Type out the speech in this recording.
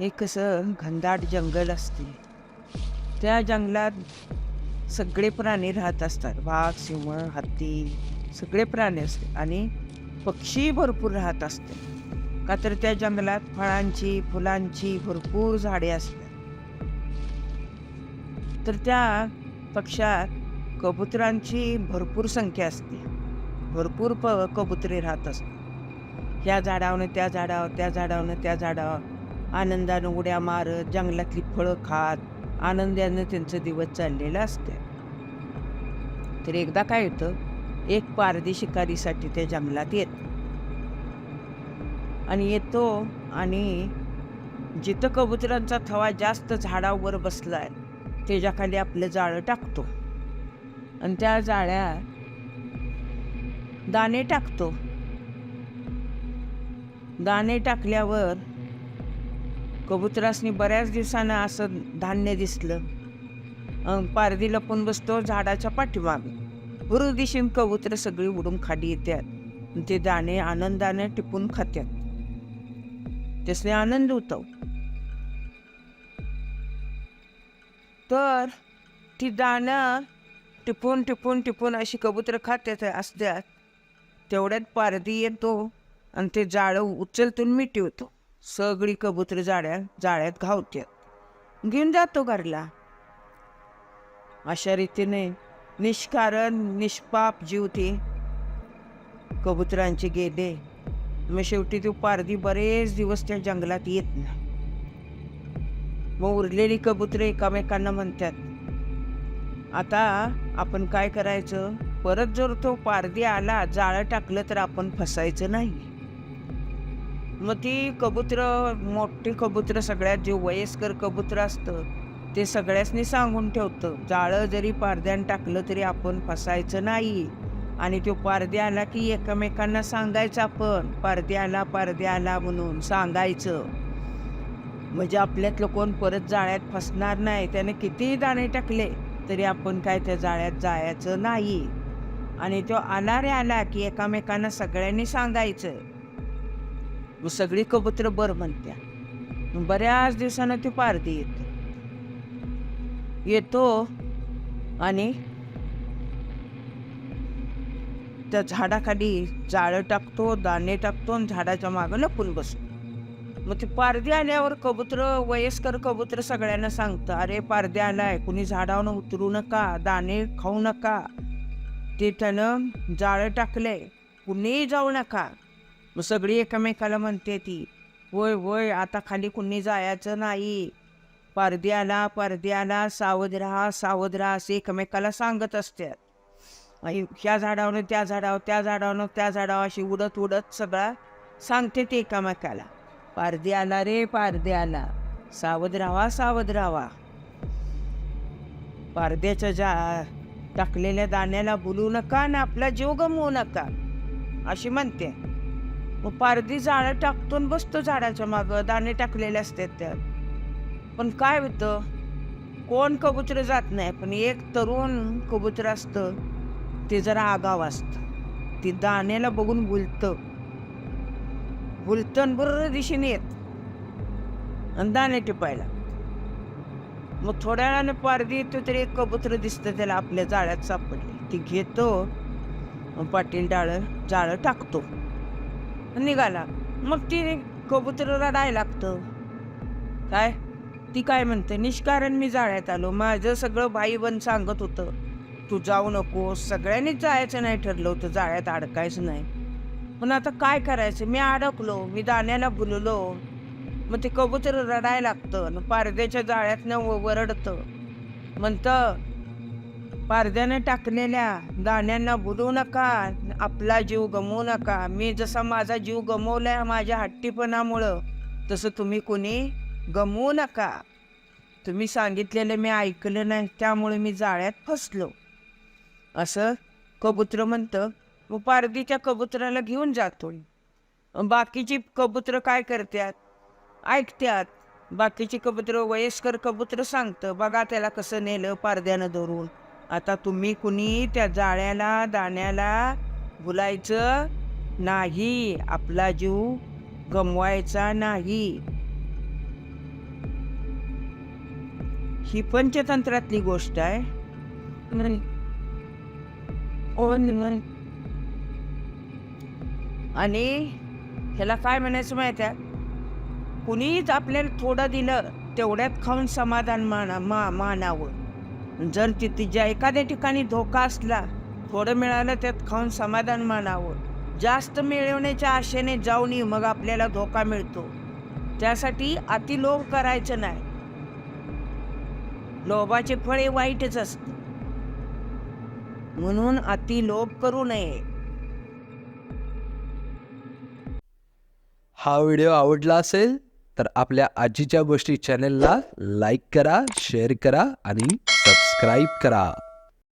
हे कसं घनदाट जंगल असते. त्या जंगलात सगळे प्राणी राहत असतात. वाघ सिंह हत्ती सगळे प्राणी असते आणि पक्षी भरपूर राहत असते. का तर त्या जंगलात फळांची फुलांची भरपूर झाडे असतात. तर त्या पक्षात कबुतरांची भरपूर संख्या असते. भरपूर प कबुतरे राहत असतात. ह्या झाडावनं त्या झाडावर त्या झाडावनं त्या झाडावर आनंदानं उड्या मारत जंगलातली फळं खात आनंदानं त्यांचं दिवस चाललेलं असते. तर एकदा काय होतं एक पारदी शिकारीसाठी ते जंगलात येतं. आणि येतो आणि जिथं कबुतरांचा थवा जास्त झाडावर बसला आहे त्याच्याखाली आपलं जाळं टाकतो. आणि त्या जाळ्यात दाणे टाकतो. दाणे टाकल्यावर कबुतरासनी बऱ्याच दिवसानं असं धान्य दिसलं. पारधी पारदी लपून बसतो झाडाच्या पाठीमागे. हुरू दिशीन सगळी उडून खाली येतात ते दाणे आनंदाने टिपून खात्यात. त्यासने आनंद होतो तर ती दाणं टिपून टिपून टिपून अशी कबूतर खात्यात असत्यात. तेवढ्यात पारदी येतो आणि ते जाळं उचलतून मिटवतो सगळी कबूतर जाळ्या जाळ्यात घावत्यात. घेऊन जातो घरला. अशा रीतीने निष्कारण निष्पाप जीव ते कबुतरांचे गेले मग शेवटी तो पारदी बरेच दिवस त्या जंगलात येत नाही. मग उरलेली कबुतरे एकामेकांना म्हणतात आता आपण काय करायचं? परत जर तो पारदी आला जाळं टाकलं तर आपण फसायचं नाही. मग ती कबूतर मोठी कबूतर सगळ्यात जे वयस्कर कबुतरं असतं ते सगळ्यासनी सांगून ठेवतं जाळं जरी पारद्यान टाकलं तरी आपण फसायचं नाही. आणि तो पारदे आला की एकमेकांना सांगायचं आपण. पारदे आला पारदे आला म्हणून सांगायचं. म्हणजे आपल्यातलं कोण परत जाळ्यात फसणार नाही. त्याने कितीही दाणे टाकले तरी आपण काय त्या जाळ्यात जायचं नाही. आणि तो आला रे आला की एकामेकांना सगळ्यांनी सांगायचं. मग सगळी कबूतर बर म्हणत्या. बऱ्याच दिवसानं ती पारदी येते. येतो आणि त्या झाडाखाली जाळं टाकतो दाणे टाकतो आणि झाडाच्या मागं लपून बसतो. मग ते पारदे आल्यावर कबूतर वयस्कर कबूतर सगळ्यांना सांगतं अरे पारदे आलाय कुणी झाडावर उतरू नका दाणे खाऊ नका. ते त्यानं जाळं टाकलंय कुणीही जाऊ नका. मग सगळी एकमेकाला म्हणते ती होय वय आता खाली कुणी जायचं नाही. पारदी आला पारदी आला सावध राहा सावध राहा असे एकमेकाला सांगत असतात. आणि ह्या झाडावनं त्या झाडावर त्या झाडावनं त्या झाडावर अशी उडत उडत सगळा सांगते ते एकामेकाला. पारदी आला रे पारदी आला सावध राहा सावध राहा. पारद्याच्या जा टाकलेल्या दाण्याला बोलू नका ना आपला जीव गमवू नका अशी म्हणते. मग पारदी झाडं टाकतून बसतो झाडाच्या मागं दाणे टाकलेले असतात त्यात. पण काय होतं? कोण कबूतर जात नाही पण एक तरुण कबूतर असतं. ते जरा आगाव असतं. ती दाण्याला बघून बुलतं. बुलतन बरोबर दिशेने येत. आणि दाणे टिपायला. मग थोड्या वेळानं पारदी येतो तरी एक कबूतर दिसतं त्याला आपल्या जाळ्यात सापडले. ती घेतो पाटील डाळं जाळं टाकतो. निघाला. मग ती कबूतर रडायला लागतं. काय? ती काय म्हणते? निष्कारण मी जाळ्यात आलो. माझं सगळं भाई बन सांगत होतं. तू जाऊ नको. सगळ्यांनीच जायचं नाही ठरलं होतं. जाळ्यात अडकायचं नाही. पण आता काय करायचं? मी अडकलो. मी दाण्याला बुललो. मग ते कबूतर रडायला लागतं आणि पारद्याच्या जाळ्यातनं व- वरडतं. म्हणतं पारद्याने टाकलेल्या दाण्यांना बुलू नका. आपला जीव गमवू नका. मी जसा माझा जीव गमवलाय माझ्या हट्टीपणामुळं तसं तुम्ही कोणी गमवू नका. तुम्ही सांगितलेलं मी ऐकलं नाही. त्यामुळे मी जाळ्यात फसलो. असं कबुत्र म्हणतं. मग पारदीच्या कबुतराला घेऊन जातो. बाकीची कबूतर काय करतात ऐकत्यात. बाकीची कबूतर वयस्कर कबूतर सांगतं बघा त्याला कसं नेलं पारद्यानं धरून. आता तुम्ही कुणी त्या जाळ्याला दाण्याला भुलायचं नाही. आपला जीव गमवायचा नाही. ही पंचतंत्रातली गोष्ट आहे. आणि ह्याला काय म्हणायचं माहिती आहे? कुणीच आपल्याला थोडं दिलं तेवढ्यात खाऊन समाधान माना मा मानावं. जर तिथे ज्या एखाद्या ठिकाणी धोका असला थोडं मिळालं त्यात खाऊन समाधान मानावं. जास्त मिळवण्याच्या आशेने जाऊ नये मग आपल्याला धोका मिळतो. त्यासाठी अतिलोभ करायचं नाही. लोभाचे फळे वाईटच असते. म्हणून अतिलोभ करू नये. हा व्हिडिओ आवडला असेल तर आपल्या आजीच्या गोष्टी चॅनेलला लाईक करा शेअर करा आणि सबस्क्राईब करा.